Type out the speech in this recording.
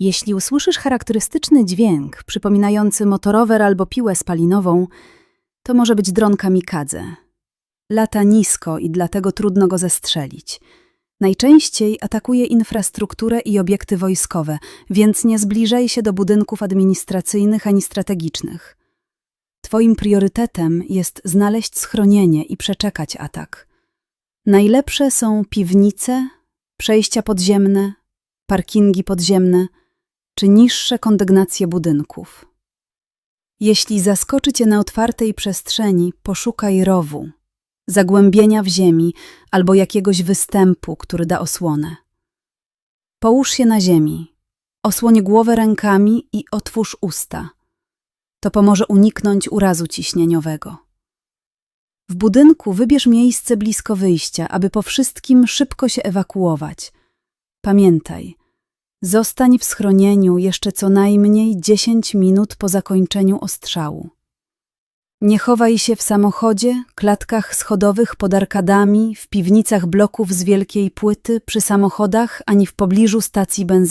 Jeśli usłyszysz charakterystyczny dźwięk przypominający motorower albo piłę spalinową, to może być dron kamikadze. Lata nisko i dlatego trudno go zestrzelić. Najczęściej atakuje infrastrukturę i obiekty wojskowe, więc nie zbliżaj się do budynków administracyjnych ani strategicznych. Twoim priorytetem jest znaleźć schronienie i przeczekać atak. Najlepsze są piwnice, przejścia podziemne, parkingi podziemne czy niższe kondygnacje budynków. Jeśli zaskoczy cię na otwartej przestrzeni, poszukaj rowu, zagłębienia w ziemi albo jakiegoś występu, który da osłonę. Połóż się na ziemi, osłoń głowę rękami i otwórz usta. To pomoże uniknąć urazu ciśnieniowego. W budynku wybierz miejsce blisko wyjścia, aby po wszystkim szybko się ewakuować. Pamiętaj, zostań w schronieniu jeszcze co najmniej 10 minut po zakończeniu ostrzału. Nie chowaj się w samochodzie, klatkach schodowych pod arkadami, w piwnicach bloków z wielkiej płyty, przy samochodach ani w pobliżu stacji benzynowej.